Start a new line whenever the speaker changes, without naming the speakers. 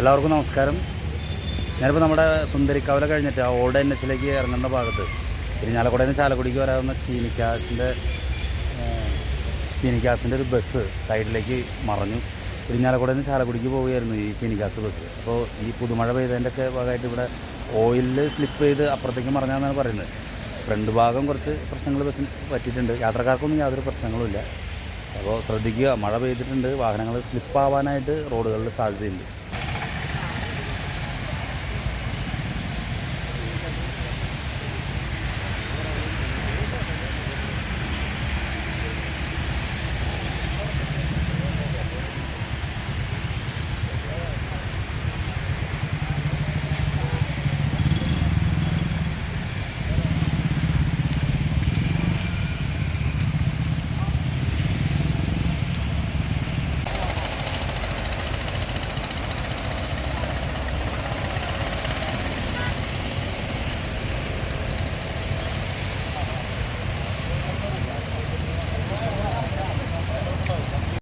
എല്ലാവർക്കും നമസ്കാരം. ഞാനിപ്പോൾ നമ്മുടെ സുന്ദരിക്കാവല കഴിഞ്ഞിട്ട് ആ ഓൾഡ് എൻ എച്ചിലേക്ക് ഇറങ്ങുന്ന ഭാഗത്ത് ഇരിഞ്ഞാലക്കുടയിൽ നിന്ന് ചാലക്കുടിക്ക് വരാവുന്ന ചീനിക്കാസിന്റെ ചീനിക്കാസിന്റെ ഒരു ബസ് സൈഡിലേക്ക് മറഞ്ഞു. ഇരിഞ്ഞാലക്കുടയിൽ നിന്ന് ചാലക്കുടിക്ക് പോവുകയായിരുന്നു ഈ ചീനിക്കാസ് ബസ്. അപ്പോൾ ഈ പുതുമഴ പെയ്തതിന്റെ ഒക്കെ ഭാഗമായിട്ട് ഇവിടെ ഓയിലിൽ സ്ലിപ്പ് ചെയ്ത് അപ്പുറത്തേക്ക് മറഞ്ഞാന്നാണ് പറയുന്നത്. ഫ്രണ്ട് ഭാഗം കുറച്ച് പ്രശ്നങ്ങൾ ബസ്സിന് പറ്റിയിട്ടുണ്ട്. യാത്രക്കാർക്കൊന്നും യാതൊരു പ്രശ്നങ്ങളുമില്ല അപ്പോൾ ശ്രദ്ധിക്കുക മഴ പെയ്തിട്ടുണ്ട് വാഹനങ്ങൾ സ്ലിപ്പാവാനായിട്ട് റോഡുകളിൽ സാധ്യതയുണ്ട്.